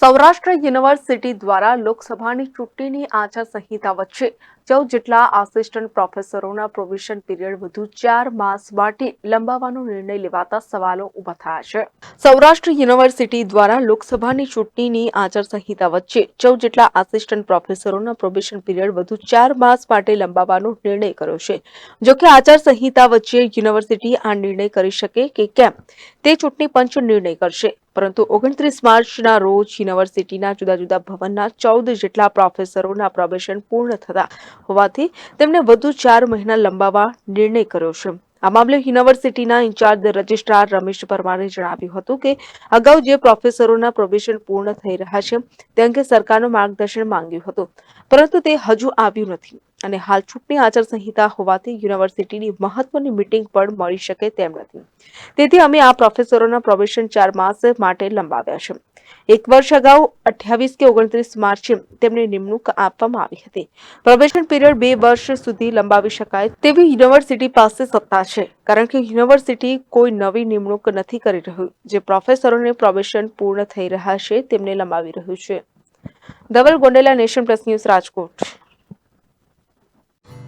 Saurashtra university દ્વારા લોકસભાની ચૂંટણીની આચારસંહિતા વચ્ચે ચૌદ જેટલા આસિસ્ટન્ટ પ્રોફેસરોના પ્રોવિશન પીરિયડ વધુ ચાર માસ માટે લંબાવવાનો નિર્ણય લેવાતા સવાલો ઊભા થયા છે. સૌરાષ્ટ્ર યુનિવર્સિટી દ્વારા લોકસભાની ચૂંટણીની આચારસંહિતા વચ્ચે ચૌદ જેટલા આસિસ્ટન્ટ પ્રોફેસરોના પ્રોબેશન પીરિયડ વધુ ચાર માસ માટે લંબાવવાનો નિર્ણય કર્યો છે. જોકે આચારસંહિતા વચ્ચે યુનિવર્સિટી આ નિર્ણય કરી શકે કે કેમ? તે ચૂંટણી પંચ નિર્ણય કરશે. પરંતુ ઓગણત્રીસ માર્ચના રોજ યુનિવર્સિટીના જુદા જુદા ભવનના ચૌદ જેટલા પ્રોફેસરોના પ્રોબેશન પૂર્ણ થતા હોવાથી તેમને વધુ ચાર મહિના લંબાવવા નિર્ણય કર્યો છે. આ મામલે યુનિવર્સિટીના ઇન્ચાર્જ રજિસ્ટ્રાર રમેશ પરમારે જણાવ્યું હતું કે અગાઉ જે પ્રોફેસરોના પ્રોબેશન પૂર્ણ થઈ રહ્યા છે, તે અંગે સરકારનું માર્ગદર્શન માંગ્યું હતું, પરંતુ તે હજુ આવ્યું નથી. અને હાલ ચૂંટણી આચારસંહિતા હોવાથી યુનિવર્સિટીની મહત્વની મીટિંગ પણ મળી શકે તેમ નથી. તેથી અમે આ પ્રોફેસરોના પ્રોબેશન ચાર માસ માટે લંબાવ્યા છે. એક વર્ષ અગાઉ અઠ્યાવીસ કે ઓગણત્રીસ માર્ચે તેમને નિમણૂક આપવામાં આવી હતી. પ્રોબેશન પીરિયડ બે વર્ષ સુધી લંબાવી શકાય તેવી યુનિવર્સિટી પાસે સત્તા છે, કારણ કે યુનિવર્સિટી કોઈ નવી નિમણૂક નથી કરી રહ્યું. જે પ્રોફેસરોને પ્રોબેશન પૂર્ણ થઈ રહ્યા છે તેમને લંબાવી રહ્યું છે. Dhaval Gondela nation plus news Rajkot.